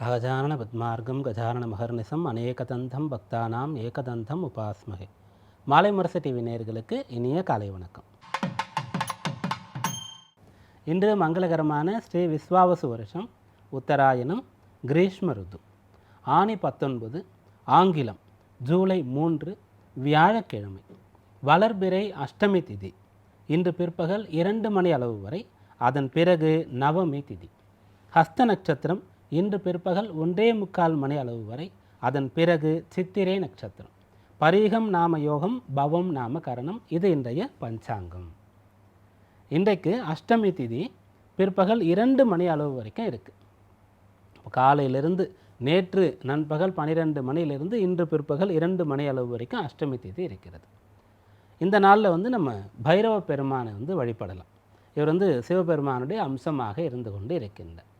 அகஜானன பத்மார்க்கம் கஜானன மகர்நிசம் அநேகதந்தம் பக்தானாம் ஏகதந்தம் உபாஸ்மகே. மாலை முரசு டிவி நேர்களுக்கு இனிய காலை வணக்கம். இன்று மங்களகரமான ஸ்ரீ விஸ்வாவசு வருஷம் உத்தராயணம் கிரீஷ்ம ருது. ஆணி பத்தொன்பது ஆங்கிலம் ஜூலை மூன்று வியாழக்கிழமை. வளர்பிறை அஷ்டமி திதி. இன்று பிற்பகல் இரண்டு மணி அளவு வரை அதன் பிறகு நவமி திதி. ஹஸ்த நட்சத்திரம் இன்று பிற்பகல் ஒன்றே முக்கால் மணி அளவு வரை. அதன் பிறகு சித்திரை நட்சத்திரம். பரீகம் நாம யோகம் பவம் நாம கரணம் இது இன்றைய பஞ்சாங்கம். இன்றைக்கு அஷ்டமி திதி பிற்பகல் இரண்டு மணி அளவு வரைக்கும் இருக்குது காலையிலிருந்து நேற்று நண்பகல் பன்னிரெண்டு மணியிலிருந்து இன்று பிற்பகல் இரண்டு மணி அளவு வரைக்கும் அஷ்டமி திதி இருக்கிறது. இந்த நாளில் வந்து நம்ம பைரவ பெருமானை வந்து வழிபடலாம். இவர் வந்து சிவபெருமானுடைய அம்சமாக இருந்து கொண்டு இருக்கின்றார்.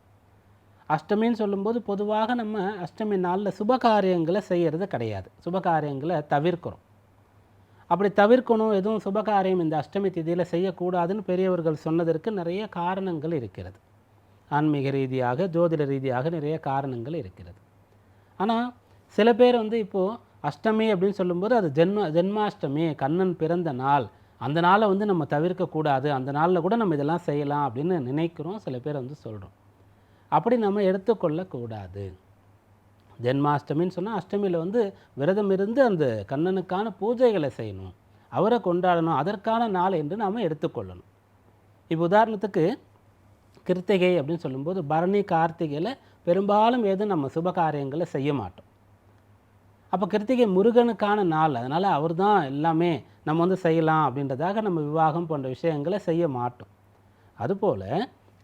அஷ்டமின்னு சொல்லும்போது பொதுவாக நம்ம அஷ்டமி நாளில் சுப காரியங்களை செய்கிறது கிடையாது. சுப காரியங்களை தவிர்க்கிறோம். அப்படி தவிர்க்கணும் எதுவும் சுபகாரியம் இந்த அஷ்டமி திதியில் செய்யக்கூடாதுன்னு பெரியவர்கள் சொன்னதற்கு நிறைய காரணங்கள் இருக்கிறது. ஆன்மீக ரீதியாக ஜோதிட ரீதியாக நிறைய காரணங்கள் இருக்கிறது. ஆனால் சில பேர் வந்து இப்போது அஷ்டமி அப்படின்னு சொல்லும்போது அது ஜென்ம ஜென்மாஷ்டமி கண்ணன் பிறந்த நாள் அந்த நாளை வந்து நம்ம தவிர்க்கக்கூடாது அந்த நாளில் கூட நம்ம இதெல்லாம் செய்யலாம் அப்படின்னு நினைக்கிறோம் சில பேர் வந்து சொல்கிறோம் அப்படி நம்ம எடுத்துக்கொள்ளக்கூடாது. ஜென்மாஷ்டமின்னு சொன்னால் அஷ்டமியில் வந்து விரதம் இருந்து அந்த கண்ணனுக்கான பூஜைகளை செய்யணும். அவரை கொண்டாடணும். அதற்கான நாள் என்று நாம் எடுத்துக்கொள்ளணும். இப்போ உதாரணத்துக்கு கிருத்திகை அப்படின்னு சொல்லும்போது பரணி கார்த்திகையில் பெரும்பாலும் எதுவும் நம்ம சுப காரியங்களை செய்ய மாட்டோம். அப்போ கிருத்திகை முருகனுக்கான நாள். அதனால் அவர் தான் எல்லாமே நம்ம வந்து செய்யலாம் அப்படின்றதாக நம்ம விவாகம் போன்ற விஷயங்களை செய்ய மாட்டோம். அதுபோல்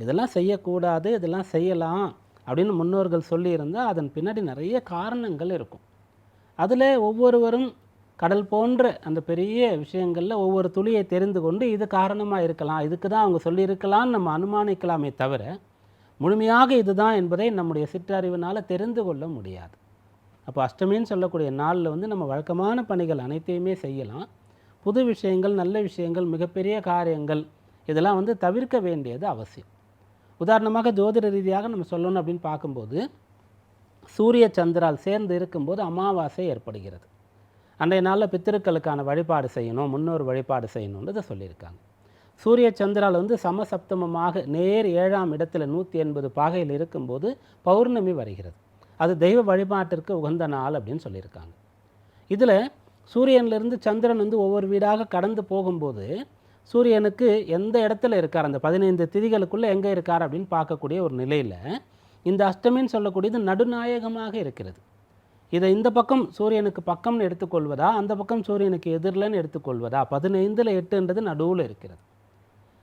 இதெல்லாம் செய்யக்கூடாது இதெல்லாம் செய்யலாம் அப்படின்னு முன்னோர்கள் சொல்லியிருந்தால் அதன் பின்னாடி நிறைய காரணங்கள் இருக்கும். அதில் ஒவ்வொருவரும் கடல் போன்ற அந்த பெரிய விஷயங்களில் ஒவ்வொரு துளியை தெரிந்து கொண்டு இது காரணமாக இருக்கலாம் இதுக்கு தான் அவங்க சொல்லியிருக்கலாம்னு நம்ம அனுமானிக்கலாமே தவிர முழுமையாக இதுதான் என்பதை நம்முடைய சிற்றறிவினால் தெரிந்து கொள்ள முடியாது. அப்போ அஷ்டமின்னு சொல்லக்கூடிய நாளில் வந்து நம்ம வழக்கமான பணிகள் அனைத்தையுமே செய்யலாம். புது விஷயங்கள் நல்ல விஷயங்கள் மிகப்பெரிய காரியங்கள் இதெல்லாம் வந்து தவிர்க்க வேண்டியது அவசியம். உதாரணமாக ஜோதிட ரீதியாக நம்ம சொல்லணும் அப்படின்னு பார்க்கும்போது சூரிய சந்திரால் சேர்ந்து இருக்கும்போது அமாவாசை ஏற்படுகிறது. அன்றைய நாளில் பித்திருக்களுக்கான வழிபாடு செய்யணும் முன்னோர் வழிபாடு செய்யணுன்றதை சொல்லியிருக்காங்க. சூரிய சந்திரால் வந்து சமசப்தமமாக நேர் ஏழாம் இடத்துல நூற்றி எண்பது பாகையில் இருக்கும்போது பௌர்ணமி வருகிறது. அது தெய்வ வழிபாட்டிற்கு உகந்த நாள் அப்படின்னு சொல்லியிருக்காங்க. இதில் சூரியன்லேருந்து சந்திரன் வந்து ஒவ்வொரு வீடாக கடந்து போகும்போது சூரியனுக்கு எந்த இடத்துல இருக்கார்? அந்த பதினைந்து திதிகளுக்குள்ளே எங்கே இருக்கார் அப்படின்னு பார்க்கக்கூடிய ஒரு நிலையில் இந்த அஷ்டமின்னு சொல்லக்கூடியது நடுநாயகமாக இருக்கிறது. இதை இந்த பக்கம் சூரியனுக்கு பக்கம்னு எடுத்துக்கொள்வதா? அந்த பக்கம் சூரியனுக்கு எதிரில்னு எடுத்துக்கொள்வதா? பதினைந்தில் எட்டுன்றது நடுவில் இருக்கிறது.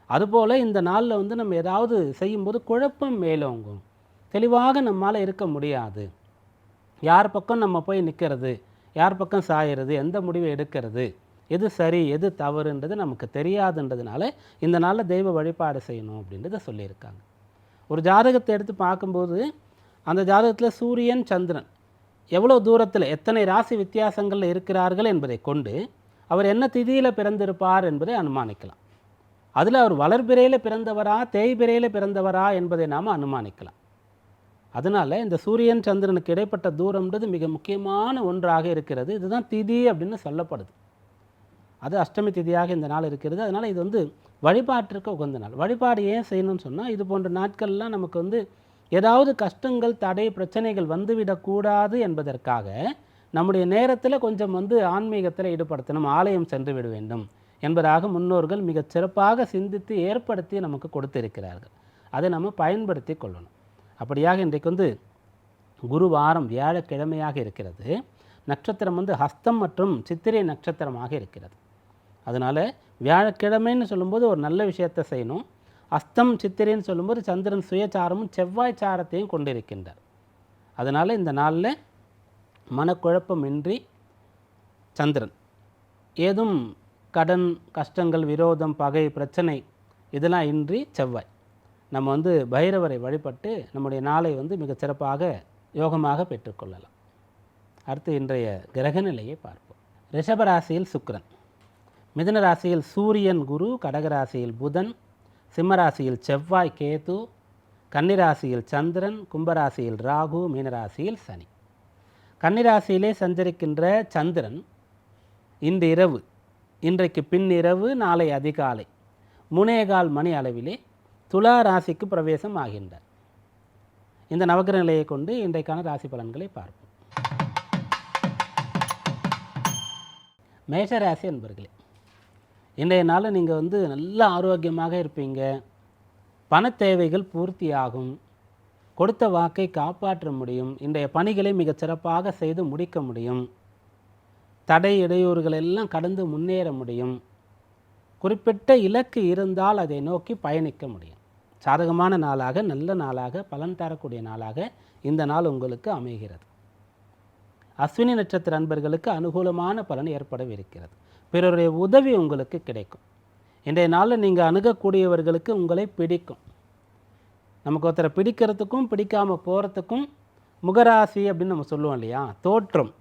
அதுபோல் இந்த நாளில் வந்து நம்ம ஏதாவது செய்யும்போது குழப்பம் மேலோங்கும். தெளிவாக நம்மால் இருக்க முடியாது. யார் பக்கம் நம்ம போய் நிற்கிறது யார் பக்கம் சாயறது எந்த முடிவை எடுக்கிறது? எது சரி எது தவறுன்றது நமக்கு தெரியாதுன்றதுனால இந்த நாளில் தெய்வ வழிபாடு செய்யணும் அப்படின்றத சொல்லியிருக்காங்க. ஒரு ஜாதகத்தை எடுத்து பார்க்கும்போது அந்த ஜாதகத்தில் சூரியன் சந்திரன் எவ்வளோ தூரத்தில் எத்தனை ராசி வித்தியாசங்களில் இருக்கிறார்கள் என்பதை கொண்டு அவர் என்ன திதியில் பிறந்திருப்பார் என்பதை அனுமானிக்கலாம். அதில் அவர் வளர்பிறையில் பிறந்தவரா தேய்பிறையில் பிறந்தவரா என்பதை நாம் அனுமானிக்கலாம். அதனால் இந்த சூரியன் சந்திரனுக்கு இடைப்பட்ட தூரம்ன்றது மிக முக்கியமான ஒன்றாக இருக்கிறது. இதுதான் திதி அப்படின்னு சொல்லப்படுது. அது அஷ்டமி திதியாக இந்த நாள் இருக்கிறது. அதனால் இது வந்து வழிபாட்டிற்கு உகந்த நாள். வழிபாடு ஏன் செய்யணும்னு சொன்னால் இது போன்ற நாட்கள்லாம் நமக்கு வந்து ஏதாவது கஷ்டங்கள் தடை பிரச்சனைகள் வந்துவிடக்கூடாது என்பதற்காக நம்முடைய நேரத்தில் கொஞ்சம் வந்து ஆன்மீகத்தில் ஈடுபடுத்தணும் ஆலயம் சென்று விட வேண்டும் என்பதாக முன்னோர்கள் மிகச் சிறப்பாக சிந்தித்து ஏற்படுத்தி நமக்கு கொடுத்திருக்கிறார்கள். அதை நம்ம பயன்படுத்தி கொள்ளணும். அப்படியாக இன்றைக்கு வந்து குரு வாரம் வியாழக்கிழமையாக இருக்கிறது. நட்சத்திரம் வந்து ஹஸ்தம் மற்றும் சித்திரை நட்சத்திரமாக இருக்கிறது. அதனால் வியாழக்கிழமைன்னு சொல்லும்போது ஒரு நல்ல விஷயத்தை செய்யணும். அஸ்தம் சித்திரைன்னு சொல்லும்போது சந்திரன் சுயச்சாரமும் செவ்வாய் சாரத்தையும் கொண்டிருக்கின்றார். அதனால் இந்த நாளில் மனக்குழப்பமின்றி சந்திரன். ஏதும் கடன் கஷ்டங்கள் விரோதம் பகை பிரச்சனை இதெல்லாம் இன்றி செவ்வாய். நம்ம வந்து பைரவரை வழிபட்டு நம்முடைய நாளை வந்து மிகச்சிறப்பாக யோகமாக பெற்றுக்கொள்ளலாம் அடுத்து இன்றைய கிரகநிலையை பார்ப்போம். ரிஷபராசியில் சுக்ரன் மிதன ராசியில் சூரியன் குரு கடகராசியில் புதன் சிம்மராசியில் செவ்வாய் கேது கன்னிராசியில் சந்திரன் கும்பராசியில் ராகு மீனராசியில் சனி. கன்னிராசியிலே சஞ்சரிக்கின்ற சந்திரன் இன்று இரவு இன்றைக்கு பின்னிரவு நாளை அதிகாலை முனேகால் மணி அளவிலே துலா ராசிக்கு பிரவேசம் ஆகின்றார். இந்த நவகிர நிலையை கொண்டு இன்றைக்கான ராசி பலன்களை பார்ப்போம். மேஷராசி என்பர்களே இன்றைய நாளில் நீங்கள் வந்து நல்ல ஆரோக்கியமாக இருப்பீங்க. பண தேவைகள் பூர்த்தியாகும். கொடுத்த வாக்கை காப்பாற்ற முடியும். இன்றைய பணிகளை மிகச் சிறப்பாக செய்து முடிக்க முடியும். தடை இடையூறுகள் எல்லாம் கடந்து முன்னேற முடியும். குறிப்பிட்ட இலக்கு இருந்தால் அதை நோக்கி பயணிக்க முடியும். சாதகமான நாளாக நல்ல நாளாக பலன் தரக்கூடிய நாளாக இந்த நாள் உங்களுக்கு அமைகிறது. அஸ்வினி நட்சத்திர அன்பர்களுக்கு அனுகூலமான பலன் ஏற்படவிருக்கிறது. பிறருடைய உதவி உங்களுக்கு கிடைக்கும். இன்றைய நாளில் நீங்கள் அணுகக்கூடியவர்களுக்கு உங்களை பிடிக்கும். நமக்கு ஒருத்தரை பிடிக்கிறதுக்கும் பிடிக்காமல் போகிறதுக்கும் முகராசி அப்படின்னு நம்ம சொல்லுவோம் இல்லையா? தோற்றம்.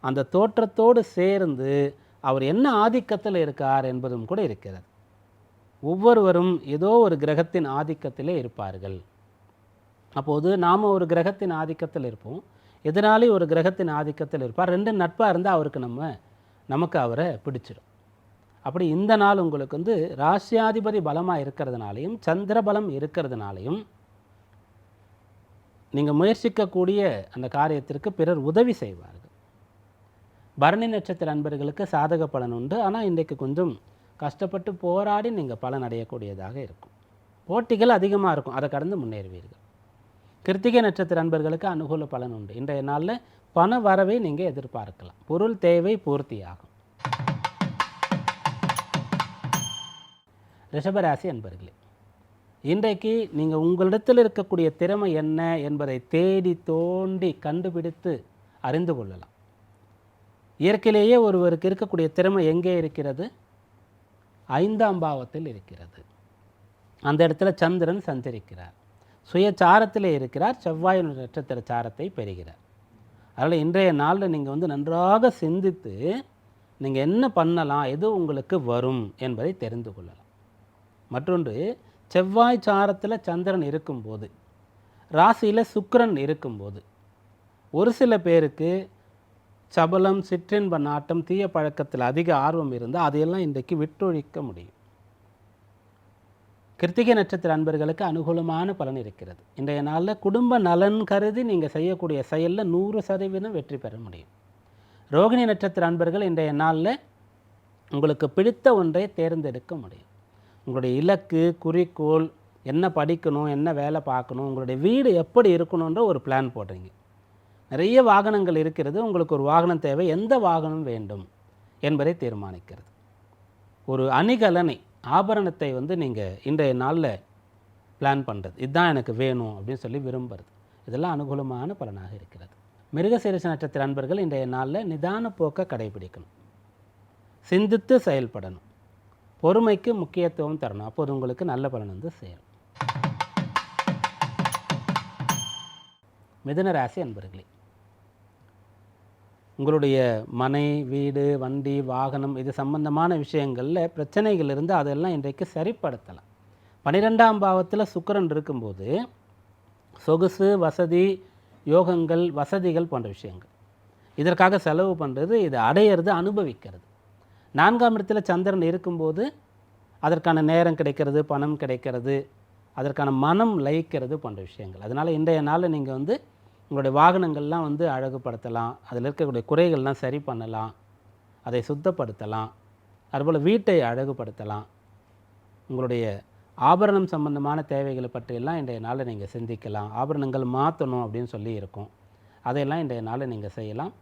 அந்த தோற்றத்தோடு சேர்ந்து அவர் என்ன ஆதிக்கத்தில் இருக்கார் என்பதும் கூட இருக்கிறது. ஒவ்வொருவரும் ஏதோ ஒரு கிரகத்தின் ஆதிக்கத்திலே இருப்பார்கள். அப்போது நாம் ஒரு கிரகத்தின் ஆதிக்கத்தில் இருப்போம். எதிராளி ஒரு கிரகத்தின் ஆதிக்கத்தில் இருப்பார்? ரெண்டு நட்பாக இருந்தால் அவருக்கு நம்ம நமக்கு அவரை பிடிச்சிடும் அப்படி இந்த நாள் உங்களுக்கு வந்து ராசியாதிபதி பலமாக இருக்கிறதுனாலையும் சந்திர பலம் இருக்கிறதுனாலையும் நீங்கள் முயற்சிக்கக்கூடிய அந்த காரியத்திற்கு பிறர் உதவி செய்வார்கள். பரணி நட்சத்திர அன்பர்களுக்கு சாதக பலன் உண்டு. ஆனால் இன்றைக்கு கொஞ்சம் கஷ்டப்பட்டு போராடி நீங்கள் பலன் அடையக்கூடியதாக இருக்கும். போட்டிகள் அதிகமாக இருக்கும். அதை கடந்து முன்னேறுவீர்கள். கிருத்திகை நட்சத்திர அன்பர்களுக்கு அனுகூல பலன் உண்டு. இன்றைய நாளில் பண வரவை நீங்கள் எதிர்பார்க்கலாம். பொருள் தேவை பூர்த்தியாகும். ரிஷபராசி என்பர்களே இன்றைக்கு நீங்கள் உங்களிடத்தில் இருக்கக்கூடிய திறமை என்ன என்பதை தேடி தோண்டி கண்டுபிடித்து அறிந்து கொள்ளலாம். இயற்கையிலேயே ஒருவருக்கு இருக்கக்கூடிய திறமை எங்கே இருக்கிறது? ஐந்தாம் பாவத்தில் இருக்கிறது. அந்த இடத்துல சந்திரன் சஞ்சரிக்கிறார். சுய இருக்கிறார். செவ்வாயினுடைய நட்சத்திர சாரத்தை பெறுகிறார். அதனால் இன்றைய நாளில் நீங்கள் வந்து நன்றாக சிந்தித்து நீங்கள் என்ன பண்ணலாம் எது உங்களுக்கு வரும் என்பதை தெரிந்து கொள்ளலாம். மற்றொன்று செவ்வாய் சாரத்தில் சந்திரன் இருக்கும்போது ராசியில் சுக்கரன் இருக்கும்போது ஒரு சில பேருக்கு சபலம் சிற்றின்ப நாட்டம் தீய பழக்கத்தில் அதிக ஆர்வம் இருந்தால் அதையெல்லாம் இன்றைக்கு விட்டொழிக்க முடியும். கிருத்திகை நட்சத்திர அன்பர்களுக்கு அனுகூலமான பலன் இருக்கிறது. இன்றைய நாளில் குடும்ப நலன் கருதி நீங்கள் செய்யக்கூடிய செயலில் நூறு சதவீதம் வெற்றி பெற முடியும். ரோகிணி நட்சத்திர அன்பர்கள் இன்றைய நாளில் உங்களுக்கு பிடித்த ஒன்றை தேர்ந்தெடுக்க முடியும். உங்களுடைய இலக்கு குறிக்கோள் என்ன படிக்கணும் என்ன வேலை பார்க்கணும் உங்களுடைய வீடு எப்படி இருக்கணுன்ற ஒரு பிளான் போடுறீங்க. நிறைய வாகனங்கள் இருக்கிறது உங்களுக்கு ஒரு வாகனம் தேவை எந்த வாகனம் வேண்டும் என்பதை தீர்மானிக்கிறது. ஒரு அணிகலனை ஆபரணத்தை வந்து நீங்கள் இன்றைய நாளில் பிளான் பண்ணுறது இதுதான் எனக்கு வேணும் அப்படின்னு சொல்லி விரும்புறது. இதெல்லாம் அனுகூலமான பலனாக இருக்கிறது. மிருகசீரிச நட்சத்திர அன்பர்கள் இன்றைய நாளில் நிதான போக்கை கடைபிடிக்கணும். சிந்தித்து செயல்படணும். பொறுமைக்கு முக்கியத்துவம் தரணும். அப்போது உங்களுக்கு நல்ல பலன் வந்து சேரும். மிதுன ராசி அன்பர்களே உங்களுடைய மனை வீடு வண்டி வாகனம் இது சம்பந்தமான விஷயங்களில் பிரச்சனைகள் இருந்து அதெல்லாம் இன்றைக்கு சரிப்படுத்தலாம். பன்னிரெண்டாம் பாவத்தில் சுக்கரன் இருக்கும்போது சொகுசு வசதி யோகங்கள் வசதிகள் போன்ற விஷயங்கள். இதற்காக செலவு பண்ணுறது இதை அடையிறது அனுபவிக்கிறது. நான்காம் இடத்துல சந்திரன் இருக்கும்போது அதற்கான நேரம் கிடைக்கிறது பணம் கிடைக்கிறது அதற்கான மனம் லயிக்கிறது போன்ற விஷயங்கள். அதனால் இன்றைய நாளில் நீங்கள் வந்து உங்களுடைய வாகனங்கள்லாம் வந்து அழகுபடுத்தலாம். அதில் இருக்கக்கூடிய குறைகள்லாம் சரி பண்ணலாம். அதை சுத்தப்படுத்தலாம். அதுபோல் வீட்டை அழகுபடுத்தலாம். உங்களுடைய ஆபரணம் சம்பந்தமான தேவைகளை பற்றியெல்லாம் இன்றைய நாளில் நீங்கள் சிந்திக்கலாம். ஆபரணங்கள் மாற்றணும் அப்படின்னு சொல்லி இருக்கும். அதையெல்லாம் இன்றைய நாளில் நீங்கள் செய்யலாம்.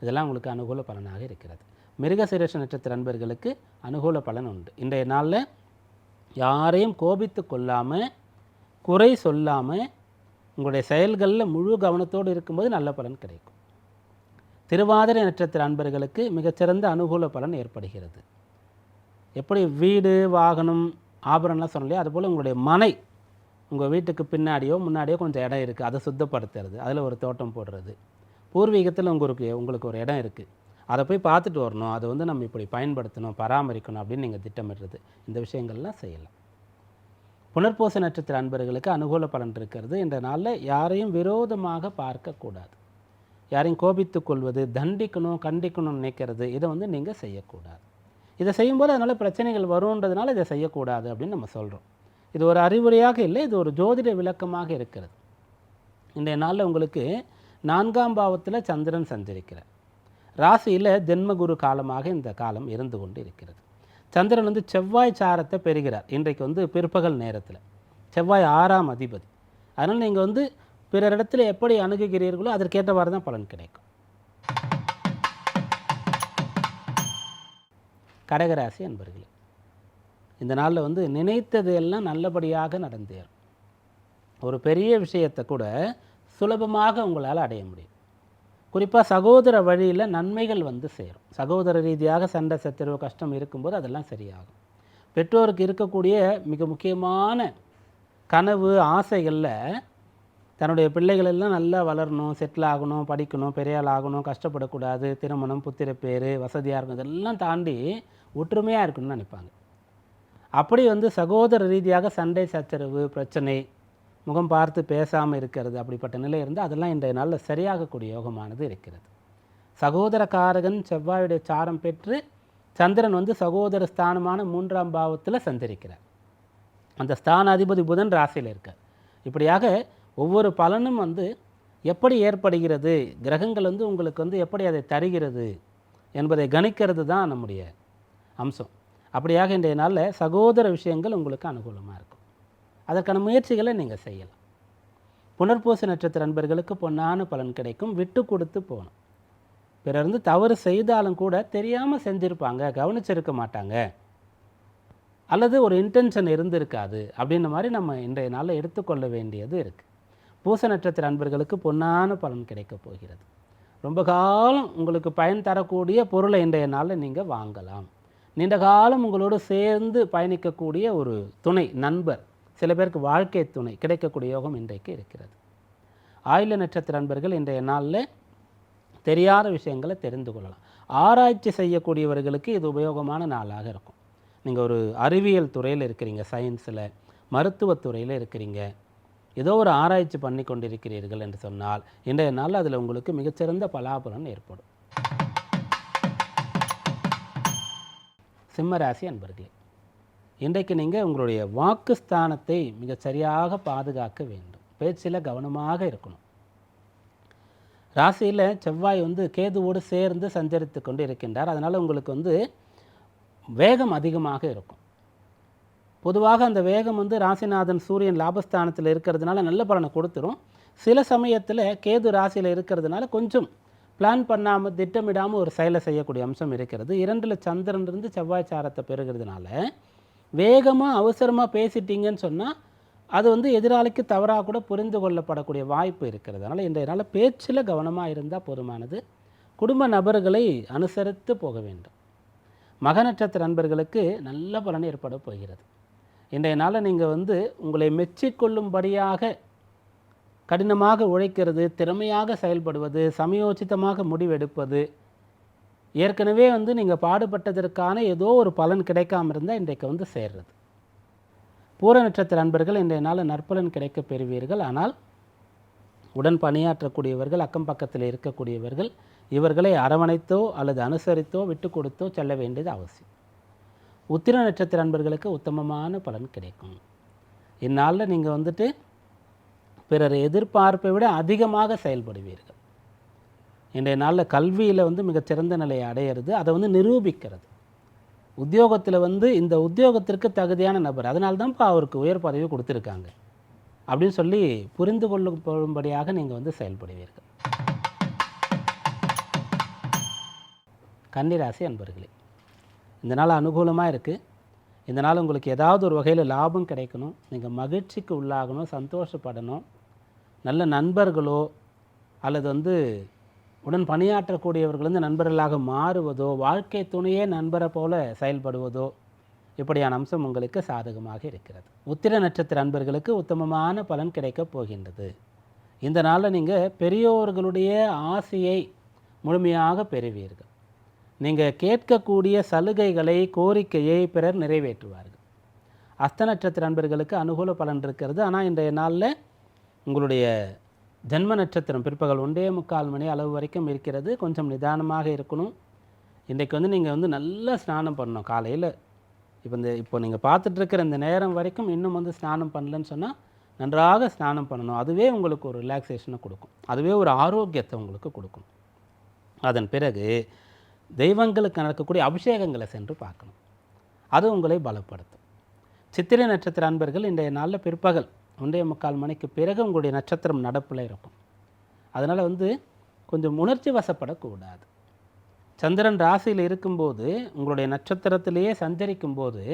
இதெல்லாம் உங்களுக்கு அனுகூல பலனாக இருக்கிறது. மிருகசீரஷ நட்சத்திர நண்பர்களுக்கு அனுகூல பலன் உண்டு. இன்றைய நாளில் யாரையும் கோபித்து கொள்ளாமல் குறை சொல்லாமல் உங்களுடைய செயல்களில் முழு கவனத்தோடு இருக்கும்போது நல்ல பலன் கிடைக்கும். திருவாதிரை நட்சத்திர அன்பர்களுக்கு மிகச்சிறந்த அனுகூல பலன் ஏற்படுகிறது. எப்படி வீடு வாகனம் ஆபரணம்லாம் சொன்னாலே அதுபோல் உங்களுடைய மனை உங்கள் வீட்டுக்கு பின்னாடியோ முன்னாடியோ கொஞ்சம் இடம் இருக்குது அதை சுத்தப்படுத்துறது. அதில் ஒரு தோட்டம் போடுறது. பூர்வீகத்தில் உங்களுக்கு உங்களுக்கு ஒரு இடம் இருக்குது அதை போய் பார்த்துட்டு வரணும். அதை வந்து நம்ம இப்படி பயன்படுத்தணும் பராமரிக்கணும் அப்படின்னு நீங்கள் திட்டமிடுறது. இந்த விஷயங்கள்லாம் செய்யலாம். புனர்பூச நட்சத்திர அன்பர்களுக்கு அனுகூல பலன் இருக்கிறது. இந்த நாளில் யாரையும் விரோதமாக பார்க்கக்கூடாது. யாரையும் கோபித்து கொள்வது தண்டிக்கணும் கண்டிக்கணும்னு நினைக்கிறது இதை வந்து நீங்கள் செய்யக்கூடாது. இதை செய்யும்போது அதனால் பிரச்சனைகள் வரும்ன்றதுனால இதை செய்யக்கூடாது அப்படின்னு நம்ம சொல்கிறோம் இது ஒரு அறிவுரையாக இல்லை இது ஒரு ஜோதிட விளக்கமாக இருக்கிறது. இன்றைய நாளில் உங்களுக்கு நான்காம் பாவத்தில் சந்திரன் சஞ்சரிக்கிறார். ராசியில் ஜென்மகுரு காலமாக இந்த காலம் இருந்து கொண்டு இருக்கிறது சந்திரன் வந்து செவ்வாய் சாரத்தை பெறுகிறார். இன்றைக்கு வந்து பிற்பகல் நேரத்தில். செவ்வாய் ஆறாம் அதிபதி. அதனால் நீங்கள் வந்து பிறரிடத்தில் எப்படி அணுகுகிறீர்களோ அதற்கேற்றவாறு தான் பலன் கிடைக்கும். கடகராசி அன்பர்களே இந்த நாளில் வந்து நினைத்தது எல்லாம் நல்லபடியாக நடந்தேறும். ஒரு பெரிய விஷயத்தை கூட சுலபமாக உங்களால் அடைய முடியும். குறிப்பாக சகோதர வழியில் நன்மைகள் வந்து சேரும். சகோதர ரீதியாக சண்டை சச்சரவு கஷ்டம் இருக்கும்போது அதெல்லாம் சரியாகும். பெற்றோருக்கு இருக்கக்கூடிய மிக முக்கியமான கனவு ஆசைகளில் தன்னுடைய பிள்ளைகள் எல்லாம் நல்லா வளரணும் செட்டில் ஆகணும் படிக்கணும் பெரிய ஆள் ஆகணும் கஷ்டப்படக்கூடாது திருமணம் புத்திர பேர் வசதியாக இருக்கணும் இதெல்லாம் தாண்டி ஒற்றுமையாக இருக்கணும்னு நினைப்பாங்க. அப்படி வந்து சகோதர ரீதியாக சண்டை சச்சரவு பிரச்சனை முகம் பார்த்து பேசாமல் இருக்கிறது அப்படிப்பட்ட நிலை இருந்து அதெல்லாம் இன்றைய நாளில் சரியாகக்கூடிய யோகமானது இருக்கிறது. சகோதரக்காரகன் செவ்வாயுடைய சாரம் பெற்று சந்திரன் வந்து சகோதர ஸ்தானமான மூன்றாம் பாவத்தில் சந்திரிக்கிறார் அந்த ஸ்தான அதிபதி புதன் ராசியில் இருக்கார். இப்படியாக ஒவ்வொரு பலனும் வந்து எப்படி ஏற்படுகிறது கிரகங்கள் வந்து உங்களுக்கு வந்து எப்படி அதை தருகிறது என்பதை கணிக்கிறது தான் நம்முடைய அம்சம். அப்படியாக இன்றைய நாளில் சகோதர விஷயங்கள் உங்களுக்கு அனுகூலமாக இருக்கும். அதற்கான முயற்சிகளை நீங்கள் செய்யலாம். புனர்பூச நட்சத்திர நண்பர்களுக்கு பொன்னான பலன் கிடைக்கும். விட்டு கொடுத்து போகணும். பிறர் வந்து தவறு செய்தாலும் கூட தெரியாமல் செஞ்சுருப்பாங்க கவனிச்சிருக்க மாட்டாங்க. அல்லது ஒரு இன்டென்ஷன் இருந்திருக்காது அப்படின்ற மாதிரி நம்ம இன்றைய நாளில் எடுத்துக்கொள்ள வேண்டியது இருக்குது பூச நட்சத்திர அன்பர்களுக்கு பொன்னான பலன் கிடைக்கப் போகிறது. ரொம்ப காலம் உங்களுக்கு பயன் தரக்கூடிய பொருளை இன்றைய நாளில் நீங்கள் வாங்கலாம். நீண்ட காலம் உங்களோடு சேர்ந்து பயணிக்கக்கூடிய ஒரு துணை நண்பர் சில பேருக்கு வாழ்க்கை துணை கிடைக்கக்கூடிய யோகம் இன்றைக்கு இருக்கிறது. ஆயுள நட்சத்திர அன்பர்கள் இன்றைய நாளில் தெரியாத விஷயங்களை தெரிந்து கொள்ளலாம். ஆராய்ச்சி செய்யக்கூடியவர்களுக்கு இது உபயோகமான நாளாக இருக்கும். நீங்கள் ஒரு அறிவியல் துறையில் இருக்கிறீங்க சயின்ஸில் மருத்துவத்துறையில் இருக்கிறீங்க. ஏதோ ஒரு ஆராய்ச்சி பண்ணி கொண்டிருக்கிறீர்கள் என்று சொன்னால் இன்றைய நாள் அதில் உங்களுக்கு மிகச்சிறந்த பலாபலன் ஏற்படும். சிம்மராசி அன்பர்களே இன்றைக்கு நீங்கள் உங்களுடைய வாக்கு ஸ்தானத்தை மிக சரியாக பாதுகாக்க வேண்டும். பேச்சில் கவனமாக இருக்கணும். ராசியில் செவ்வாய் வந்து கேதுவோடு சேர்ந்து சஞ்சரித்து கொண்டு இருக்கின்றார் அதனால் உங்களுக்கு வந்து வேகம் அதிகமாக இருக்கும். பொதுவாக அந்த வேகம் வந்து ராசிநாதன் சூரியன் லாபஸ்தானத்தில் இருக்கிறதுனால நல்ல பலனை கொடுத்துரும். சில சமயத்தில் கேது ராசியில் இருக்கிறதுனால கொஞ்சம் பிளான் பண்ணாமல் திட்டமிடாமல் ஒரு செயலை செய்யக்கூடிய அம்சம் இருக்கிறது. இரண்டில் சந்திரன் இருந்து செவ்வாய் சாரத்தை பெறுகிறதுனால வேகமாக அவசரமாக பேசிட்டீங்கன்னு சொன்னால் அது வந்து எதிராளிக்கு தவறாக கூட புரிந்து கொள்ளப்படக்கூடிய வாய்ப்பு இருக்கிறது. அதனால் இன்றைய பேச்சில் கவனமாக இருந்தால் போதுமானது. குடும்ப நபர்களை அனுசரித்து போக வேண்டும். மக நட்சத்திர நண்பர்களுக்கு நல்ல பலன் ஏற்பட போகிறது. இன்றைய நாளில் நீங்கள் வந்து உங்களை மெச்சிக்கொள்ளும்படியாக கடினமாக உழைக்கிறது திறமையாக செயல்படுவது சமயோசிதமாக முடிவெடுப்பது ஏற்கனவே வந்து நீங்கள் பாடுபட்டதற்கான ஏதோ ஒரு பலன் கிடைக்காம இருந்தால் இன்றைக்கு வந்து சேர்றது. பூர நட்சத்திர அன்பர்கள் இன்றைய நாள் நற்பலன் கிடைக்க பெறுவீர்கள். ஆனால் உடன் பணியாற்றக்கூடியவர்கள் அக்கம் பக்கத்தில் இருக்கக்கூடியவர்கள் இவர்களை அரவணைத்தோ அல்லது அனுசரித்தோ விட்டு கொடுத்தோ செல்ல வேண்டியது அவசியம். உத்திர நட்சத்திர அன்பர்களுக்கு உத்தமமான பலன் கிடைக்கும். இந்நாளில் நீங்கள் வந்துட்டு பிறர் எதிர்பார்ப்பை விட அதிகமாக செயல்படுவீர்கள். இன்றைய நாளில் கல்வியில் வந்து மிகச்சிறந்த நிலையை அடையிறது அதை வந்து நிரூபிக்கிறது. உத்தியோகத்தில் வந்து இந்த உத்தியோகத்திற்கு தகுதியான நபர் அதனால தான்ப்பா அவருக்கு உயர் பதவி கொடுத்துருக்காங்க. அப்படின்னு சொல்லி புரிந்து கொள்ளும்படியாக நீங்கள் வந்து செயல்படுவீர்கள். கன்னிராசி அன்பர்களே இந்த நாள் அனுகூலமாக இருக்குது இந்த நாள் உங்களுக்கு ஏதாவது ஒரு வகையில் லாபம் கிடைக்கணும் நீங்கள் மகிழ்ச்சிக்கு உள்ளாகணும் சந்தோஷப்படணும். நல்ல நண்பர்களோ அல்லது வந்து உடன் பணியாற்றக்கூடியவர்கள் வந்து நண்பர்களாக மாறுவதோ வாழ்க்கை துணையே நண்பரை போல செயல்படுவதோ இப்படியான அம்சம் உங்களுக்கு சாதகமாக இருக்கிறது. உத்திர நட்சத்திர அன்பர்களுக்கு உத்தமமான பலன் கிடைக்கப் போகின்றது. இந்த நாளில் நீங்கள் பெரியோர்களுடைய ஆசையை முழுமையாக பெறுவீர்கள். நீங்கள் கேட்கக்கூடிய சலுகைகளை கோரிக்கையை பிறர் நிறைவேற்றுவார்கள். அஸ்த நட்சத்திர அன்பர்களுக்கு அனுகூல பலன் இருக்கிறது. ஆனால் இன்றைய நாளில் உங்களுடைய ஜென்ம நட்சத்திரம் பிற்பகல் ஒன்றே முக்கால் மணி அளவு வரைக்கும் இருக்கிறது. கொஞ்சம் நிதானமாக இருக்கணும். இன்றைக்கு வந்து நீங்கள் வந்து நல்லா ஸ்நானம் பண்ணணும். காலையில் இப்போ இந்த இப்போ நீங்கள் பார்த்துட்ருக்கிற இந்த நேரம் வரைக்கும் இன்னும் வந்து ஸ்நானம் பண்ணலன்னு சொன்னால் நன்றாக ஸ்நானம் பண்ணணும். அதுவே உங்களுக்கு ஒரு ரிலாக்ஸேஷனை கொடுக்கும். அதுவே ஒரு ஆரோக்கியத்தை உங்களுக்கு கொடுக்கும். அதன் பிறகு தெய்வங்களுக்கு நடக்கக்கூடிய அபிஷேகங்களை சென்று பார்க்கணும். அது உங்களை பலப்படுத்தும். சித்திரை நட்சத்திர அன்பர்கள் இன்றைய நாளில் பிற்பகல் ஒன்றே முக்கால் மணிக்கு பிறகு உங்களுடைய நட்சத்திரம் நடப்பில் இருக்கும். அதனால் வந்து கொஞ்சம் உணர்ச்சி வசப்படக்கூடாது. சந்திரன் ராசியில் இருக்கும்போது உங்களுடைய நட்சத்திரத்திலேயே சஞ்சரிக்கும் போது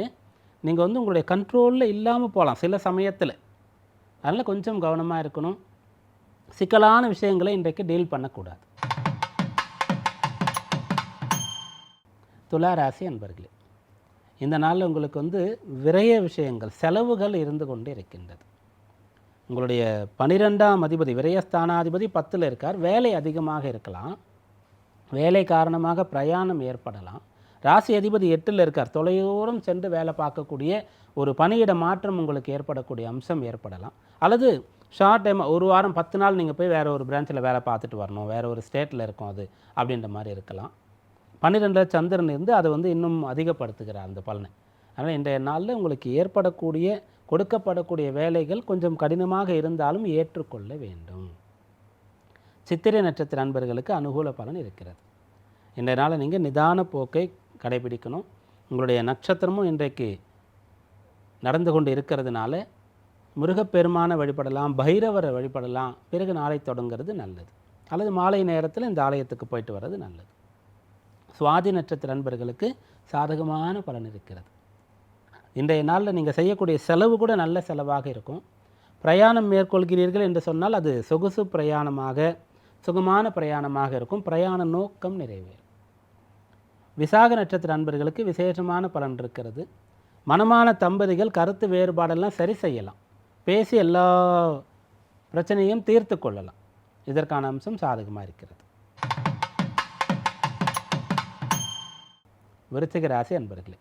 நீங்கள் வந்து உங்களுடைய கண்ட்ரோலில் இல்லாமல் போகலாம் சில சமயத்தில். அதனால் கொஞ்சம் கவனமாக இருக்கணும். சிக்கலான விஷயங்களை இன்றைக்கு டீல் பண்ணக்கூடாது. துலா ராசி அன்பர்களே இந்த நாளில் உங்களுக்கு வந்து விரைய விஷயங்கள் செலவுகள் இருந்து கொண்டு இருக்கின்றது. உங்களுடைய பனிரெண்டாம் அதிபதி விரயஸ்தானாதிபதி பத்தில் இருக்கார். வேலை அதிகமாக இருக்கலாம். வேலை காரணமாக பிரயாணம் ஏற்படலாம். ராசி அதிபதி எட்டில் இருக்கார். தொலைதூரம் சென்று வேலை பார்க்கக்கூடிய ஒரு பணியிட மாற்றம் உங்களுக்கு ஏற்படக்கூடிய அம்சம் ஏற்படலாம். அல்லது ஷார்ட் டைம் ஒரு வாரம் பத்து நாள் நீங்கள் போய் வேறு ஒரு பிரான்ச்சில் வேலை பார்த்துட்டு வரணும். வேறு ஒரு ஸ்டேட்டில் இருக்கும் அது அப்படின்ற மாதிரி இருக்கலாம். பன்னிரெண்டில் சந்திரன் இருந்து அதை வந்து இன்னும் அதிகப்படுத்துகிறார் அந்த பலனை. அதனால் இன்றைய நாளில் உங்களுக்கு ஏற்படக்கூடிய கொடுக்கப்படக்கூடிய வேலைகள் கொஞ்சம் கடினமாக இருந்தாலும் ஏற்றுக்கொள்ள வேண்டும். சித்திரை நட்சத்திர நண்பர்களுக்கு அனுகூல பலன் இருக்கிறது. இன்றைய நீங்கள் நிதான போக்கை கடைபிடிக்கணும். உங்களுடைய நட்சத்திரமும் இன்றைக்கு நடந்து கொண்டு இருக்கிறதுனால முருகப்பெருமானை வழிபடலாம் பைரவரை வழிபடலாம் பிறகு நாளை தொடங்குறது நல்லது. அல்லது மாலை நேரத்தில் இந்த ஆலயத்துக்கு போயிட்டு வர்றது நல்லது. சுவாதி நட்சத்திர நண்பர்களுக்கு சாதகமான பலன் இருக்கிறது. இன்றைய நாளில் நீங்கள் செய்யக்கூடிய செலவு கூட நல்ல செலவாக இருக்கும். பிரயாணம் மேற்கொள்கிறீர்கள் என்று சொன்னால் அது சொகுசு பிரயாணமாக சுகமான பிரயாணமாக இருக்கும். பிரயாண நோக்கம் நிறைவேறும். விசாக நட்சத்திர அன்பர்களுக்கு விசேஷமான பலன் இருக்கிறது. மனமான தம்பதிகள் கருத்து வேறுபாடெல்லாம் சரி செய்யலாம். பேசி எல்லா பிரச்சனையும் தீர்த்து கொள்ளலாம். இதற்கான அம்சம் சாதகமாக இருக்கிறது. விருச்சிக ராசி அன்பர்களே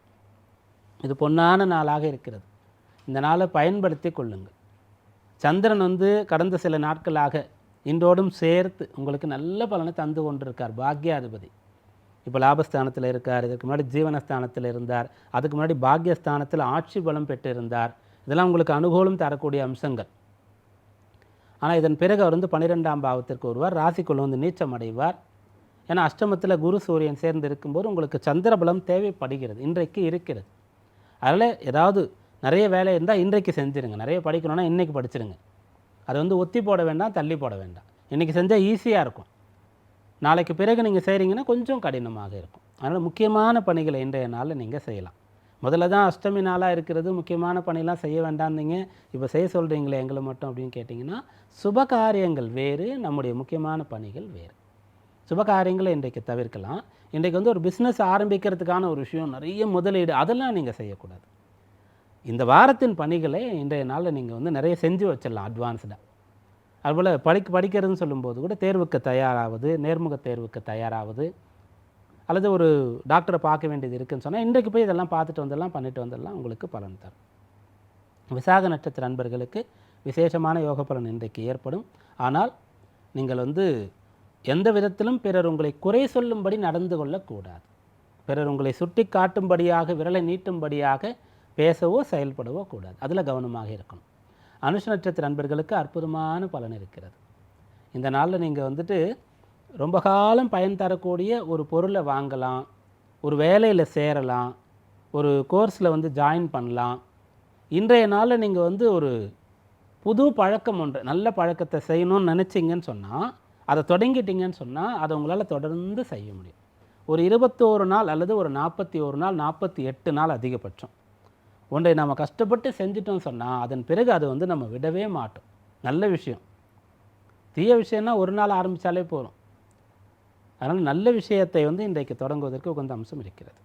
இது பொன்னான நாளாக இருக்கிறது. இந்த நாளை பயன்படுத்தி கொள்ளுங்கள். சந்திரன் வந்து கடந்த சில நாட்களாக இன்றோடும் சேர்த்து உங்களுக்கு நல்ல பலனை தந்து கொண்டிருக்கார் பாக்யாதிபதி. இப்போ லாபஸ்தானத்தில் இருக்கார் இதுக்கு முன்னாடி ஜீவனஸ்தானத்தில் இருந்தார் அதுக்கு முன்னாடி பாக்யஸ்தானத்தில் ஆட்சி பலம் பெற்றிருந்தார். இதெல்லாம் உங்களுக்கு அனுகூலம் தரக்கூடிய அம்சங்கள். ஆனால் இதன் பிறகு அவர் வந்து பன்னிரெண்டாம் பாவத்திற்கு வருவார் ராசிக்குள் வந்து நீச்சம் அடைவார். ஏன்னா அஷ்டமத்தில் குரு சூரியன் சேர்ந்து இருக்கும்போது உங்களுக்கு சந்திரபலம் தேவைப்படுகிறது இன்றைக்கு இருக்கிறது. அதில் ஏதாவது நிறைய வேலை இருந்தால் இன்றைக்கு செஞ்சுருங்க. நிறைய படிக்கணும்னா இன்றைக்கி படிச்சிருங்க. அதை வந்து ஒத்தி போட வேண்டாம் தள்ளி போட வேண்டாம். இன்றைக்கி செஞ்சால் ஈஸியாக இருக்கும். நாளைக்கு பிறகு நீங்கள் செய்கிறீங்கன்னா கொஞ்சம் கடினமாக இருக்கும். அதனால் முக்கியமான பணிகளை இன்றைய நாளில் நீங்கள் செய்யலாம். முதல்ல தான் அஷ்டமி நாளாக இருக்கிறது முக்கியமான பணிலாம் செய்ய வேண்டாம்னீங்க. இப்போ செய்ய சொல்கிறீங்களே எங்களை மட்டும் அப்படின்னு கேட்டிங்கன்னா சுப காரியங்கள் வேறு நம்முடைய முக்கியமான பணிகள் வேறு. சுப காரியங்களை இன்றைக்கு தவிர்க்கலாம். இன்றைக்கு வந்து ஒரு பிஸ்னஸ் ஆரம்பிக்கிறதுக்கான ஒரு விஷயம் நிறைய முதலீடு அதெல்லாம் நீங்கள் செய்யக்கூடாது. இந்த வாரத்தின் பணிகளை இன்றைய நாளில் நீங்கள் வந்து நிறைய செஞ்சு வச்சிடலாம் அட்வான்ஸ்டாக அதுபோல் படிக்க படிக்கிறதுன்னு சொல்லும்போது கூட தேர்வுக்கு தயாராகுது நேர்முக தேர்வுக்கு தயாராகுது அல்லது ஒரு டாக்டரை பார்க்க வேண்டியது இருக்குதுன்னு சொன்னால் இன்றைக்கு போய் இதெல்லாம் பார்த்துட்டு வந்துடலாம் பண்ணிட்டு வந்துடலாம் உங்களுக்கு பலன் தரும். விசாக நட்சத்திர நண்பர்களுக்கு விசேஷமான யோக பலன் இன்றைக்கு ஏற்படும். ஆனால் நீங்கள் வந்து எந்த விதத்திலும் பிறர் உங்களை குறை சொல்லும்படி நடந்து கொள்ளக்கூடாது. பிறர் உங்களை சுட்டி காட்டும்படியாக விரலை நீட்டும்படியாக பேசவோ செயல்படவோ கூடாது. அதில் கவனமாக இருக்கணும். அனுஷ நட்சத்திர நண்பர்களுக்கு அற்புதமான பலன் இருக்கிறது. இந்த நாளில் நீங்கள் வந்துட்டு ரொம்ப காலம் பயன் தரக்கூடிய ஒரு பொருளை வாங்கலாம் ஒரு வேலையில் சேரலாம் ஒரு கோர்ஸில் வந்து ஜாயின் பண்ணலாம். இன்றைய நாளில் நீங்கள் வந்து ஒரு புது பழக்கம் ஒன்று நல்ல பழக்கத்தை செய்யணும்னு நினச்சிங்கன்னு சொன்னால் அதை தொடங்கிட்டிங்கன்னு சொன்னால் அதை உங்களால் தொடர்ந்து செய்ய முடியும். ஒரு இருபத்தோரு நாள் அல்லது ஒரு நாற்பத்தி ஒரு நாள் நாற்பத்தி எட்டு நாள் அதிகபட்சம். ஒன்றை நம்ம கஷ்டப்பட்டு செஞ்சிட்டோம் சொன்னால் அதன் பிறகு அது வந்து நம்ம விடவே மாட்டோம். நல்ல விஷயம். தீய விஷயம்னா ஒரு நாள் ஆரம்பித்தாலே போதும். அதனால் நல்ல விஷயத்தை வந்து இன்றைக்கு தொடங்குவதற்கு உகந்த அம்சம் இருக்கிறது.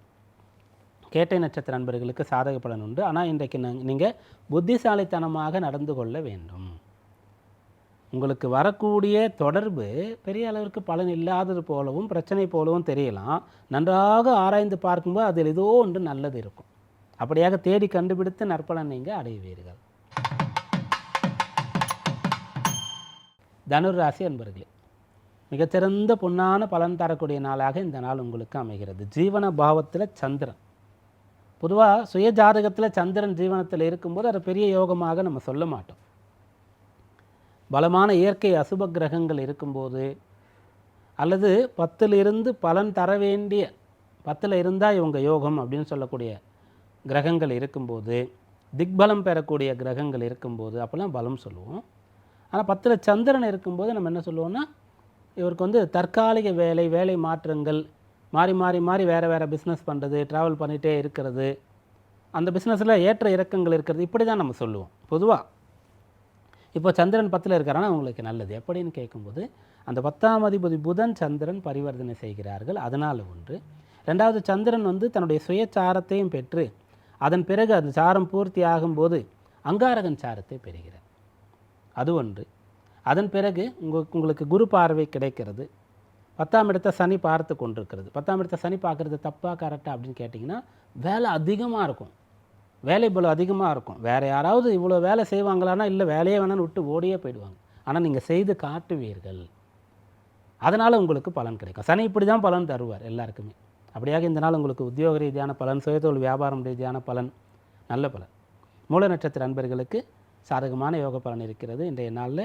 கேட்டை நட்சத்திர நண்பர்களுக்கு சாதக பலன் உண்டு. ஆனால் இன்றைக்கு நீங்கள் புத்திசாலித்தனமாக நடந்து கொள்ள வேண்டும். உங்களுக்கு வரக்கூடிய தொடர்பு பெரிய அளவிற்கு பலன் இல்லாதது போலவும் பிரச்சனை போலவும் தெரியலாம். நன்றாக ஆராய்ந்து பார்க்கும்போது அதில் ஏதோ ஒன்று நல்லது இருக்கும். அப்படியாக தேடி கண்டுபிடித்து நற்பலன் நீங்கள் அடைவீர்கள். தனுராசி அன்பர்களே மிகச்சிறந்த பொன்னான பலன் தரக்கூடிய நாளாக இந்த நாள் உங்களுக்கு அமைகிறது. ஜீவன பாவத்தில் சந்திரன். பொதுவாக சுய ஜாதகத்தில் சந்திரன் ஜீவனத்தில் இருக்கும்போது அது பெரிய யோகமாக நம்ம சொல்ல மாட்டோம். பலமான இயற்கை அசுப கிரகங்கள் இருக்கும்போது அல்லது பத்திலிருந்து பலன் தர வேண்டிய பத்தில் இருந்தால் இவங்க யோகம் அப்படின்னு சொல்லக்கூடிய கிரகங்கள் இருக்கும்போது திக்பலம் பெறக்கூடிய கிரகங்கள் இருக்கும்போது அப்போல்லாம் பலம் சொல்லுவோம். ஆனால் பத்தில் சந்திரன் இருக்கும்போது நம்ம என்ன சொல்லுவோம்னா இவருக்கு வந்து தற்காலிக வேலை வேலை மாற்றங்கள் மாறி மாறி மாறி வேறு வேறு பிஸ்னஸ் பண்ணுறது ட்ராவல் பண்ணிகிட்டே இருக்கிறது அந்த பிஸ்னஸில் ஏற்ற இறக்கங்கள் இருக்கிறது இப்படி தான் நம்ம சொல்லுவோம். பொதுவாக இப்போ சந்திரன் பத்தில் இருக்கிறான்னா உங்களுக்கு நல்லது. எப்படின்னு கேட்கும்போது அந்த பத்தாம் அதிபதி புதன் சந்திரன் பரிவர்த்தனை செய்கிறார்கள். அதனால் ஒன்று. ரெண்டாவது சந்திரன் வந்து தன்னுடைய சுயச்சாரத்தையும் பெற்று அதன் பிறகு அது சாரம் பூர்த்தி ஆகும்போது அங்காரகன் சாரத்தை பெறுகிறார். அது ஒன்று. அதன் பிறகு உங்களுக்கு உங்களுக்கு குரு பார்வை கிடைக்கிறது. பத்தாம் இடத்த சனி பார்த்து கொண்டிருக்கிறது. பத்தாம் இடத்த சனி பார்க்குறது தப்பாக கரெக்டாக அப்படின்னு கேட்டிங்கன்னா வேலை அதிகமாக இருக்கும். வேலை பலம் அதிகமாக இருக்கும். வேறு யாராவது இவ்வளோ வேலை செய்வாங்களான்னா இல்லை வேலையே வேணான்னு விட்டு ஓடியே போயிடுவாங்க. ஆனால் நீங்கள் செய்து காட்டுவீர்கள். அதனால் உங்களுக்கு பலன் கிடைக்கும். சனி இப்படி தான் பலன் தருவார் எல்லாருக்குமே. அப்படியாக இந்த நாள் உங்களுக்கு உத்தியோக ரீதியான பலன் சுயதொழில் வியாபாரம் ரீதியான பலன் நல்ல பலன். மூல நட்சத்திர அன்பர்களுக்கு சாதகமான யோக பலன் இருக்கிறது. இன்றைய நாளில்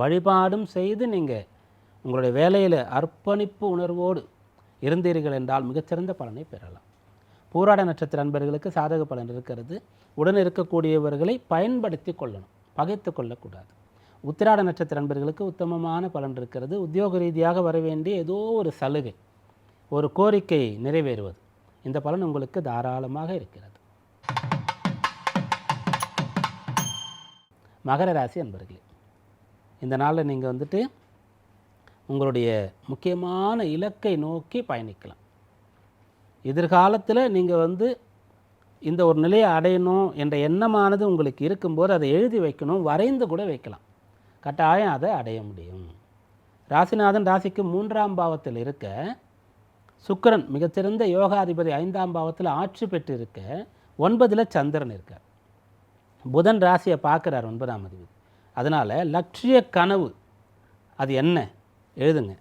வழிபாடும் செய்து நீங்கள் உங்களுடைய வேலையில் அர்ப்பணிப்பு உணர்வோடு இருந்தீர்கள் என்றால் மிகச்சிறந்த பலனை பெறலாம். பூராட நட்சத்திர அன்பர்களுக்கு சாதக பலன் இருக்கிறது. உடன் இருக்கக்கூடியவர்களை பயன்படுத்தி கொள்ளணும். பகைத்து கொள்ளக்கூடாது. உத்திராட நட்சத்திர அன்பர்களுக்கு உத்தமமான பலன் இருக்கிறது. உத்தியோக ரீதியாக வர வேண்டிய ஏதோ ஒரு சலுகை ஒரு கோரிக்கை நிறைவேறுவது. இந்த பலன் உங்களுக்கு தாராளமாக இருக்கிறது. மகர ராசி அன்பர்களே இந்த நாளில் நீங்கள் வந்துட்டு உங்களுடைய முக்கியமான இலக்கை நோக்கி பயணிக்கலாம். எதிர்காலத்தில் நீங்கள் வந்து இந்த ஒரு நிலையை அடையணும் என்ற எண்ணமானது உங்களுக்கு இருக்கும்போது அதை எழுதி வைக்கணும் வரைந்து கூட வைக்கலாம். கட்டாயம் அதை அடைய முடியும். ராசிநாதன் ராசிக்கு மூன்றாம் பாவத்தில் இருக்க சுக்கரன் மிகச்சிறந்த யோகாதிபதி ஐந்தாம் பாவத்தில் ஆட்சி பெற்று இருக்க ஒன்பதில் சந்திரன் இருக்கார். புதன் ராசியை பார்க்குறார் ஒன்பதாம் அதிபதி. அதனால் லட்சிய கனவு அது என்ன? எழுதுங்க.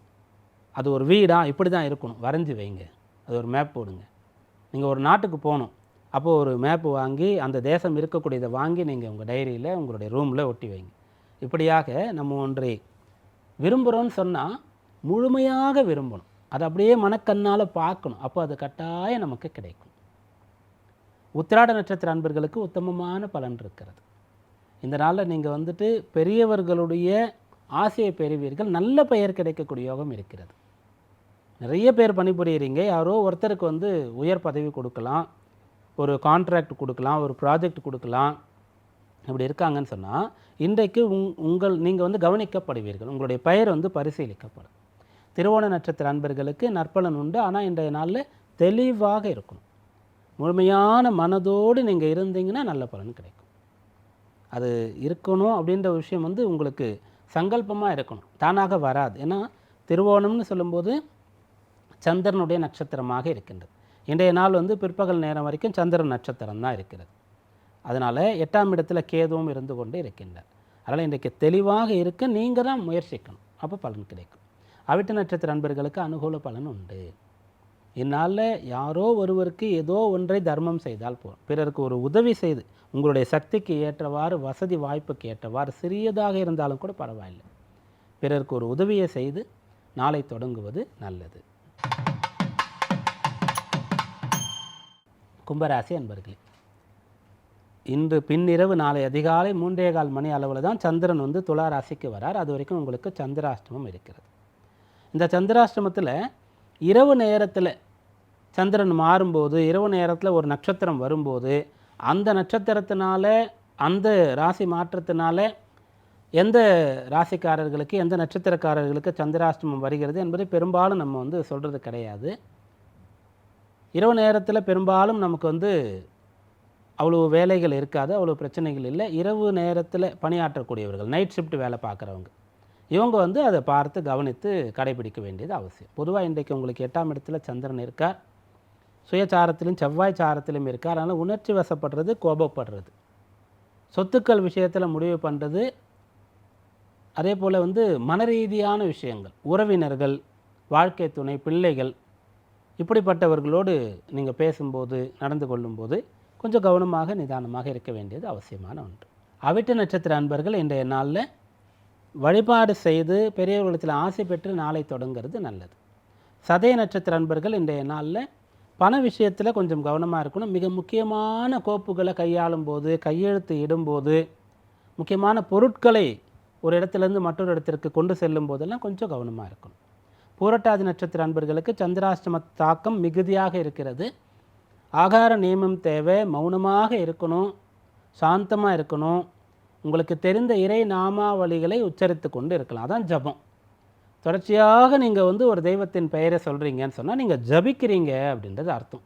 அது ஒரு வீடாக இப்படி தான் இருக்கணும். வரைஞ்சி வைங்க. அது ஒரு மேப் போடுங்க. நீங்கள் ஒரு நாட்டுக்கு போகணும். அப்போது ஒரு மேப்பு வாங்கி அந்த தேசம் இருக்கக்கூடியதை வாங்கி நீங்கள் உங்கள் டைரியில் உங்களுடைய ரூமில் ஒட்டி வைங்க. இப்படியாக நம்ம ஒன்றை விரும்புகிறோன்னு சொன்னால் முழுமையாக விரும்பணும். அதை அப்படியே மனக்கண்ணால் பார்க்கணும். அப்போ அது கட்டாயம் நமக்கு கிடைக்கும். உத்திராட நட்சத்திர அன்பர்களுக்கு உத்தமமான பலன் இருக்கிறது. இந்த நாளில் நீங்கள் வந்துட்டு பெரியவர்களுடைய ஆசையை பெறுவீர்கள். நல்ல பெயர் கிடைக்கக்கூடிய யோகம் இருக்கிறது. நிறைய பேர் பணிபுரியுறீங்க. யாரோ ஒருத்தருக்கு வந்து உயர் பதவி கொடுக்கலாம் ஒரு கான்ட்ராக்ட் கொடுக்கலாம் ஒரு ப்ராஜெக்ட் கொடுக்கலாம். இப்படி இருக்காங்கன்னு சொன்னால் இன்றைக்கு உங் உங்கள் நீங்கள் வந்து கவனிக்கப்படுவீர்கள். உங்களுடைய பெயர் வந்து பரிசீலிக்கப்படும். திருவோண நட்சத்திர அன்பர்களுக்கு நற்பலன் உண்டு. ஆனால் இன்றைய நாளில் தெளிவாக இருக்கணும். முழுமையான மனதோடு நீங்கள் இருந்தீங்கன்னா நல்ல பலன் கிடைக்கும். அது இருக்கணும் அப்படின்ற விஷயம் வந்து உங்களுக்கு சங்கல்பமாக இருக்கணும். தானாக வராது. ஏன்னா திருவோணம்னு சொல்லும்போது சந்திரனுடைய நட்சத்திரமாக இருக்கின்றது. இன்றைய நாள் வந்து பிற்பகல் நேரம் வரைக்கும் சந்திரன் நட்சத்திரம் தான் இருக்கிறது. அதனால் எட்டாம் இடத்துல கேதுவும் இருந்து கொண்டு இருக்கின்றார். அதனால் இன்றைக்கு தெளிவாக இருக்க நீங்கள் தான் முயற்சிக்கணும். அப்போ பலன் கிடைக்கும். அவிட்ட நட்சத்திர அன்பர்களுக்கு அனுகூல பலன் உண்டு. இந்நாளில் யாரோ ஒருவருக்கு ஏதோ ஒன்றை தர்மம் செய்தால் போதும். பிறருக்கு ஒரு உதவி செய்து உங்களுடைய சக்திக்கு ஏற்றவாறு வசதி வாய்ப்புக்கு ஏற்றவாறு சிறியதாக இருந்தாலும் கூட பரவாயில்லை. பிறருக்கு ஒரு உதவியை செய்து நாளை தொடங்குவது நல்லது. கும்பராசி அன்பர்களே இன்று பின்னிரவு நாளை அதிகாலை மூன்றே கால் மணி அளவில் தான் சந்திரன் வந்து துலா ராசிக்கு வரார். அது வரைக்கும் உங்களுக்கு சந்திராஷ்டமம் இருக்கிறது. இந்த சந்திராஷ்டமத்தில் இரவு நேரத்தில் சந்திரன் மாறும்போது இரவு நேரத்தில் ஒரு நட்சத்திரம் வரும்போது அந்த நட்சத்திரத்தினால அந்த ராசி மாற்றத்தினால எந்த ராசிக்காரர்களுக்கு எந்த நட்சத்திரக்காரர்களுக்கு சந்திராஷ்டமம் வருகிறது என்பதை பெரும்பாலும் நம்ம வந்து சொல்கிறது கிடையாது. இரவு நேரத்தில் பெரும்பாலும் நமக்கு வந்து அவ்வளோ வேலைகள் இருக்காது அவ்வளோ பிரச்சனைகள் இல்லை. இரவு நேரத்தில் பணியாற்றக்கூடியவர்கள் நைட் ஷிஃப்ட் வேலை பார்க்குறவங்க இவங்க வந்து அதை பார்த்து கவனித்து கடைபிடிக்க வேண்டியது அவசியம். பொதுவாக இன்றைக்கு உங்களுக்கு எட்டாம் இடத்துல சந்திரன் இருக்கார். சுயச்சாரத்திலும் செவ்வாய் சாரத்திலும் இருக்குது அதனால் உணர்ச்சி வசப்படுறது கோபப்படுறது. சொத்துக்கள் விஷயத்தில் முடிவு பண்ணுறது அதே போல் வந்து மனரீதியான விஷயங்கள் உறவினர்கள் வாழ்க்கை துணை பிள்ளைகள் இப்படிப்பட்டவர்களோடு நீங்கள் பேசும்போது நடந்து கொள்ளும்போது கொஞ்சம் கவனமாக நிதானமாக இருக்க வேண்டியது அவசியமான ஒன்று. அவிட்ட நட்சத்திர அன்பர்கள் இன்றைய நாளில் வழிபாடு செய்து பெரியவர்களிடத்தில் ஆசை பெற்று நாளை தொடங்குறது நல்லது. சதய நட்சத்திர அன்பர்கள் இன்றைய நாளில் பண விஷயத்தில் கொஞ்சம் கவனமாக இருக்கணும். மிக முக்கியமான கோப்புகளை கையாளும் போது கையெழுத்து இடும்போது முக்கியமான பொருட்களை ஒரு இடத்துலேருந்து மற்றொரு இடத்திற்கு கொண்டு செல்லும் போதெல்லாம் கொஞ்சம் கவனமாக இருக்கணும். பூரட்டாதி நட்சத்திர அன்பர்களுக்கு சந்திராஷ்டம தாக்கம் மிகுதியாக இருக்கிறது. ஆகார நியமம் தேவை மௌனமாக இருக்கணும் சாந்தமாக இருக்கணும். உங்களுக்கு தெரிந்த இறை நாமாவளிகளை உச்சரித்து கொண்டு இருக்கலாம். அதான் ஜபம். தொடர்ச்சியாக நீங்கள் வந்து ஒரு தெய்வத்தின் பெயரை சொல்கிறீங்கன்னு சொன்னால் நீங்கள் ஜபிக்கிறீங்க அப்படின்றது அர்த்தம்.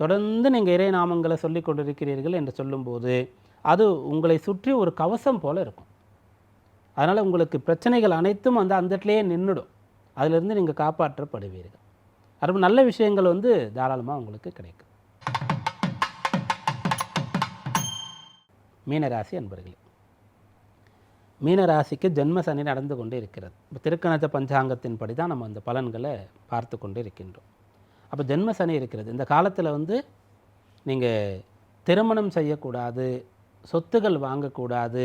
தொடர்ந்து நீங்கள் இறை நாமங்களை சொல்லி கொண்டிருக்கிறீர்கள் என்று சொல்லும்போது அது உங்களை சுற்றி ஒரு கவசம் போல் இருக்கும். அதனால் உங்களுக்கு பிரச்சனைகள் அனைத்தும் வந்து அந்த இடத்துலையே நின்றுடும் அதிலிருந்து நீங்கள் காப்பாற்றப்படுவீர்கள். அது நல்ல விஷயங்கள் வந்து தாராளமாக உங்களுக்கு கிடைக்கும். மீனராசி அன்பர்களே மீனராசிக்கு ஜென்ம சனி நடந்து கொண்டு இருக்கிறது. இப்போ திருக்கணத்த பஞ்சாங்கத்தின்படி தான் நம்ம அந்த பலன்களை பார்த்து கொண்டு இருக்கின்றோம். அப்போ ஜென்ம சனி இருக்கிறது. இந்த காலத்தில் வந்து நீங்கள் திருமணம் செய்யக்கூடாது சொத்துகள் வாங்கக்கூடாது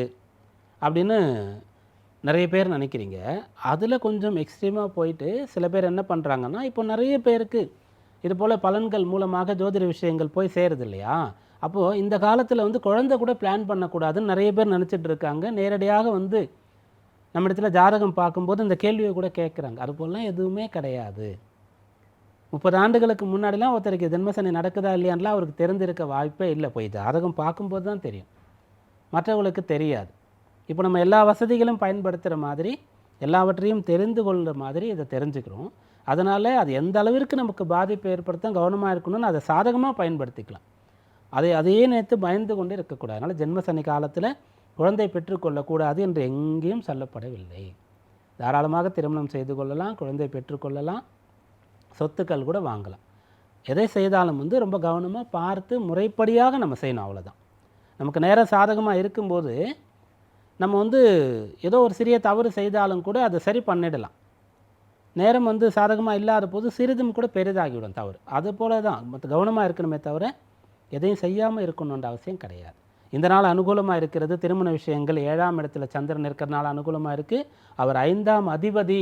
அப்படின்னு நிறைய பேர் நினைக்கிறீங்க. அதில் கொஞ்சம் எக்ஸ்ட்ரீமாக போயிட்டு சில பேர் என்ன பண்ணுறாங்கன்னா இப்போ நிறைய பேருக்கு இது போல் பலன்கள் மூலமாக ஜோதிட விஷயங்கள் போய் சேருது இல்லையா? அப்போது இந்த காலத்தில் வந்து குழந்தை கூட பிளான் பண்ணக்கூடாதுன்னு நிறைய பேர் நினச்சிட்டு இருக்காங்க. நேரடியாக வந்து நம்ம இடத்துல ஜாதகம் பார்க்கும்போது இந்த கேள்வியை கூட கேட்குறாங்க அது போலலாம் எதுவுமே கிடையாது. முப்பது ஆண்டுகளுக்கு முன்னாடிலாம் ஒருத்தருக்கு ஜென்மசனி நடக்குதா இல்லையான்லாம் அவருக்கு தெரிஞ்சிருக்க வாய்ப்பே இல்லை. போய் ஜாதகம் பார்க்கும்போது தான் தெரியும். மற்றவங்களுக்கு தெரியாது. இப்போ நம்ம எல்லா வசதிகளும் பயன்படுத்துகிற மாதிரி எல்லாவற்றையும் தெரிந்து கொள்கிற மாதிரி இதை தெரிஞ்சுக்கிறோம். அதனால் அது எந்த அளவிற்கு நமக்கு பாதிப்பு ஏற்படுத்த கவனமாக இருக்கணும்னு அதை சாதகமாக பயன்படுத்திக்கலாம். அதை அதையே நேற்று பயந்து கொண்டு இருக்கக்கூடாது. அதனால் ஜென்மசனி காலத்தில் குழந்தை பெற்றுக்கொள்ளக்கூடாது என்று எங்கேயும் சொல்லப்படவில்லை. தாராளமாக திருமணம் செய்து கொள்ளலாம் குழந்தை பெற்றுக்கொள்ளலாம் சொத்துக்கள் கூட வாங்கலாம். எதை செய்தாலும் வந்து ரொம்ப கவனமாக பார்த்து முறைப்படியாக நம்ம செய்யணும் அவ்வளோதான் நமக்கு நேரம் சாதகமாக இருக்கும்போது நம்ம வந்து ஏதோ ஒரு சிறிய தவறு செய்தாலும் கூட அதை சரி பண்ணிடலாம். நேரம் வந்து சாதகமாக இல்லாத போது சிறிதும் கூட பெரிதாகிவிடும் தவறு. அது போல தான். மற்ற கவனமாக இருக்கணுமே தவிர எதையும் செய்யாமல் இருக்கணுன்ற அவசியம் கிடையாது. இந்த நாள் அனுகூலமாக இருக்கிறது. திருமண விஷயங்கள் ஏழாம் இடத்துல சந்திரன் இருக்கிறனால அனுகூலமாக இருக்குது அவர் ஐந்தாம் அதிபதி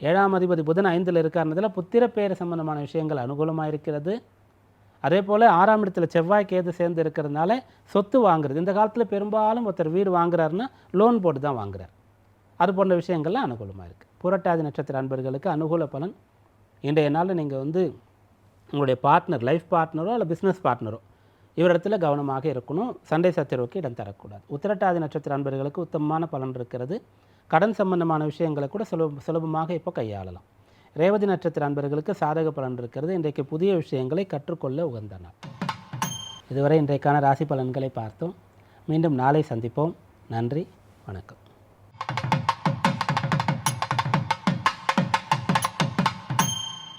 ஏழாம் அதிபதி புதன் ஐந்தில் இருக்காருனதில் புத்திர பேர் சம்பந்தமான விஷயங்கள் அனுகூலமாக இருக்கிறது. அதே போல் ஆறாம் இடத்துல செவ்வாய் கேது சேர்ந்து இருக்கிறதுனால சொத்து வாங்குறது. இந்த காலத்தில் பெரும்பாலும் ஒருத்தர் வீடு வாங்குறாருன்னா லோன் போட்டு தான் வாங்குறார். அது போன்ற விஷயங்கள்லாம் அனுகூலமாக இருக்குது புரட்டாதி நட்சத்திர அன்பர்களுக்கு அனுகூல பலன். இன்றைய நாளில் நீங்கள் வந்து உங்களுடைய பார்ட்னர் லைஃப் பார்ட்னரோ இல்லை பிஸ்னஸ் பார்ட்னரோ இவரிடத்தில் கவனமாக இருக்கணும். சண்டை சச்சரவுக்கு இடம் தரக்கூடாது. உத்திரட்டாதி நட்சத்திர அன்பர்களுக்கு உத்தமமான பலன் இருக்கிறது. கடன் சம்பந்தமான விஷயங்களை கூட சுலப சுலபமாக இப்போ கையாளலாம். ரேவதி நட்சத்திர அன்பர்களுக்கு சாதக பலன் இருக்கிறது. இன்றைக்கு புதிய விஷயங்களை கற்றுக்கொள்ள உகந்த நாள் இதுவரை இன்றைக்கான ராசி பலன்களை பார்த்தோம். மீண்டும் நாளை சந்திப்போம். நன்றி. வணக்கம்.